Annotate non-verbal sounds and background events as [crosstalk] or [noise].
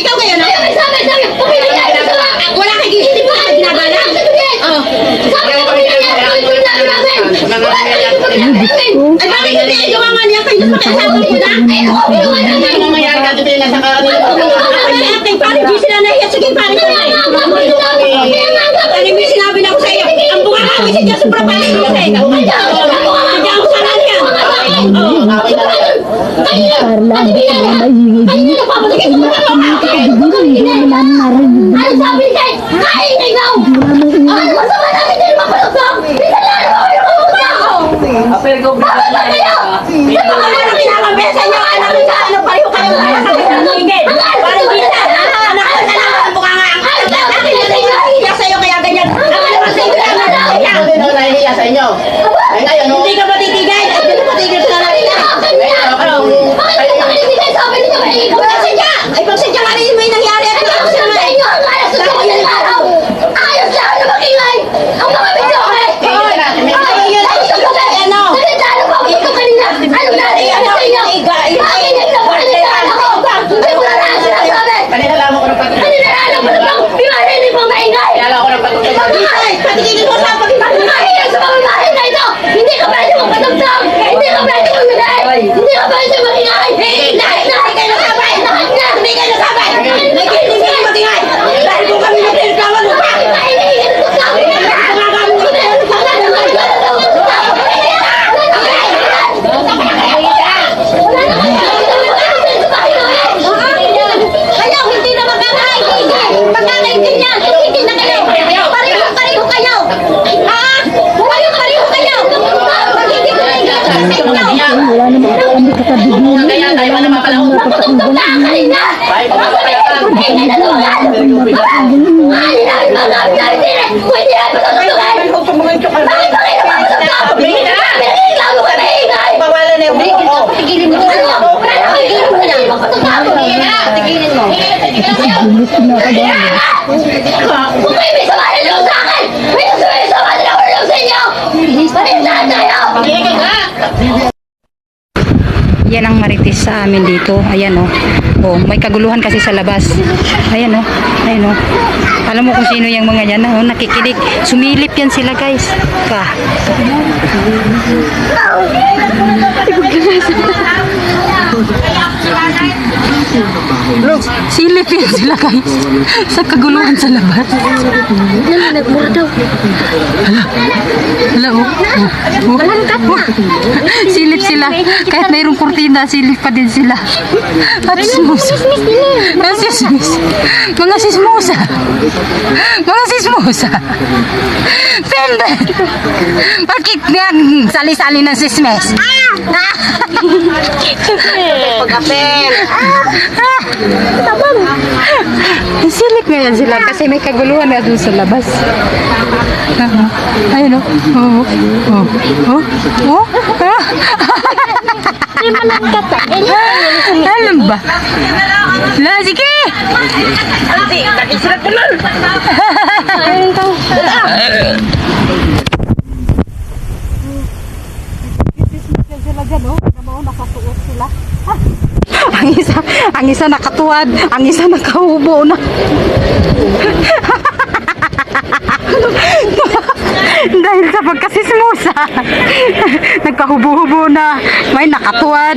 Ikaw ngayon, no? Wala kang hindi mo ka ginagana? Oh. Ay, bakit hindi? Yung mga niya, kayo na pakiasawa mo na? Ano nangyayari ka dito nasa kanila? Ay, ate, paano di sila nahiya? Sige, paano di Ano yung sinabi na ako sa iyo? Ang bunga ka kasi dyan sa propane ko kasi. Hindi ako sana niya. Oo. Away na lang. Carla, maingay din. Ano sabi niya? Kain na ikaw! Ano masama namin din mapalutong? Minsan lang naman kayo kumutang! Bakit ba kayo? Sa mga ano pinapabesa niyo, anak ko sa ano, pareho kayo mga sabi ng tingin. Parang di na, anak ko na lang ang bunga nga. Akin na sa'yo, nahihiya sa'yo kaya ganyan. Ang ano ba sa'yo, kaya nga nahihiya. Ako din ako nahihiya sa inyo. Ay ngayon, no? Hindi ka matitigay, at hindi ka matigil sa natin. Bakit ba kayo hindi kayo sabi ninyo may ikaw? Pagsadya! Ay, pagsadya nga rin may nangyari at Ayos tapos na naman sa eh. inyo ang alas sa mga araw! Ayos lang na mag-ingay! Ang mga video eh! Ay, Ay, yun ay sa gabi! Ano? Nagandaan ko ako ito kanina! Ano nangyayari sa inyo? Bakit hindi na pala nagandaan ako? Hindi ko na lang sinasabi! Kanina lang ako ng patuloy. Ano na lang mo lang? Di ba rin mo maingay? Kaya lang ako ng patuloy. Ay, patigilin mo sa pagkakita. Mahiya sa bahay na ito! Hindi ka pwede magpatagtag! Hindi ka pwede magmigay! Hindi ka pwede magingay! Lahat na hindi kayo nasabay! Lahat na hindi kayo nasabay! Nagiling kayo magingay! Dahil kung kami nagreklaman mo pa! Kayo, hindi na magkakaintindihan! Magkakaintindihan! Hindi na kayo! Pareho-pareho kayo! Ha? Pareho-pareho kayo! Magiging kayo! Wala naman ako. hindi kakabigyan. Kaya tayo wala mapalahon. Ay, pagkakaya ka. Bawalan na. Yung Tigilin mo. Tigilin mo. Bilis na ako dyan. Kung kayo may sama na lang sa akin, may sama na lang sa inyo! Palitan tayo! Yan ang marites sa amin dito. Ayan oh. Oh, may kaguluhan kasi sa labas. Ayan oh. Ayan oh. Alam mo kung sino yung mga yan, oh, nakikinig. Sumilip yan sila, guys. Ka. Silip yan sila, guys. Sa kaguluhan sa labas. Hala, oh. Oh. Oh. Silip sila. Kahit mayroong kurtina, silip pa din sila. At sismusa. Mga sismus. Mga sismusa. Mga sismusa. Pende. Bakit nga sali-sali ng sismes? Ah! Pag-apel. Silip ngayon sila kasi may kaguluhan na doon sa labas. Ah, Ayun o. Oh. Oh. Oh. Oh. Ah. Alam ba? La, sige! Ang ang isa nakatuwad, ang isa nakahubo na. [laughs] Dahil sa pagkasismusa, [laughs] nagkahubo-hubo na, may nakatuwad.